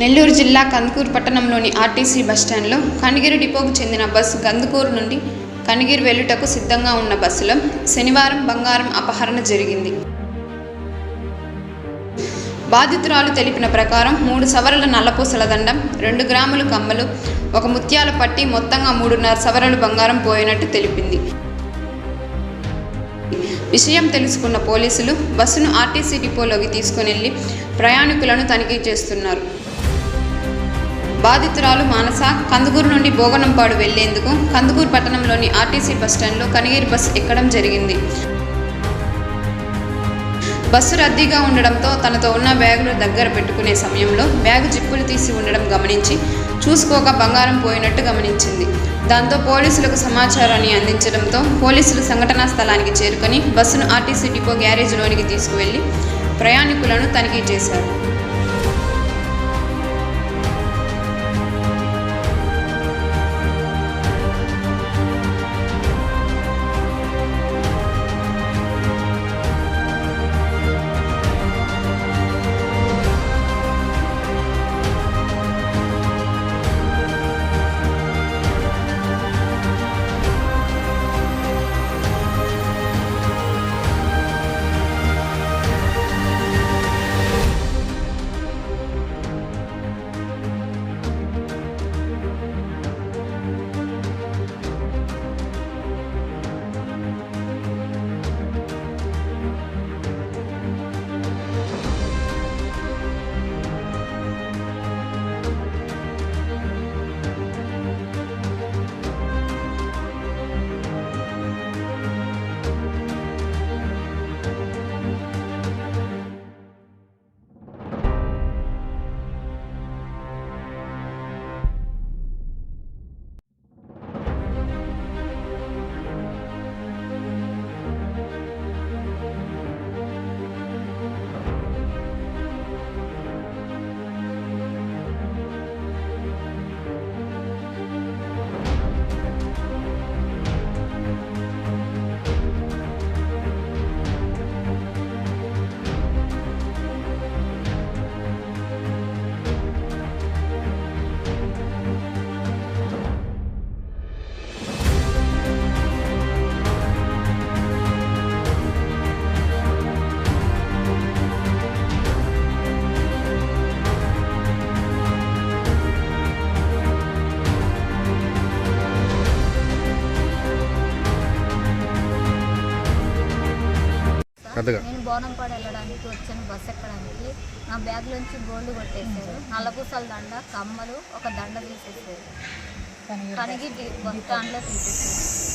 నెల్లూరు జిల్లా కందుకూరు పట్టణంలోని ఆర్టీసీ బస్టాండ్లో కనిగిరి డిపోకు చెందిన బస్సు కందుకూరు నుండి కనిగిరి వెళ్ళుటకు సిద్ధంగా ఉన్న బస్సులో శనివారం బంగారం అపహరణ జరిగింది. బాధితురాలు తెలిపిన ప్రకారం మూడు సవరల నల్లపూసల దండం రెండు గ్రాములు కమ్మలు ఒక ముత్యాల పట్టి మొత్తంగా మూడున్నర సవరలు బంగారం పోయినట్టు తెలిపింది. విషయం తెలుసుకున్న పోలీసులు బస్సును ఆర్టీసీ డిపోలోకి తీసుకుని ప్రయాణికులను తనిఖీ చేస్తున్నారు. బాధితురాలు మానస కందుకూరు నుండి భోగనంపాడు వెళ్ళేందుకు కందుకూరు పట్టణంలోని ఆర్టీసీ బస్టాండ్లో కనిగిరి బస్సు ఎక్కడం జరిగింది. బస్సు రద్దీగా ఉండడంతో తనతో ఉన్న బ్యాగులు దగ్గర పెట్టుకునే సమయంలో బ్యాగు జిప్పులు తీసి ఉండడం గమనించి చూసుకోక బంగారం పోయినట్టు గమనించింది. దాంతో పోలీసులకు సమాచారాన్ని అందించడంతో పోలీసులు సంఘటనా స్థలానికి చేరుకొని బస్సును ఆర్టీసీ డిపో గ్యారేజ్లోనికి తీసుకువెళ్ళి ప్రయాణికులను తనిఖీ చేశారు. నేను బోనంపాడు వెళ్ళడానికి వచ్చాను బస్ ఎక్కడానికి. నా బ్యాగ్లోంచి గోల్డ్ కొట్టేశారు. నల్లపూసల దండ కమ్మలు ఒక దండ తీసేసారు కనిగి బస్ స్టాండ్లో తీసేసారు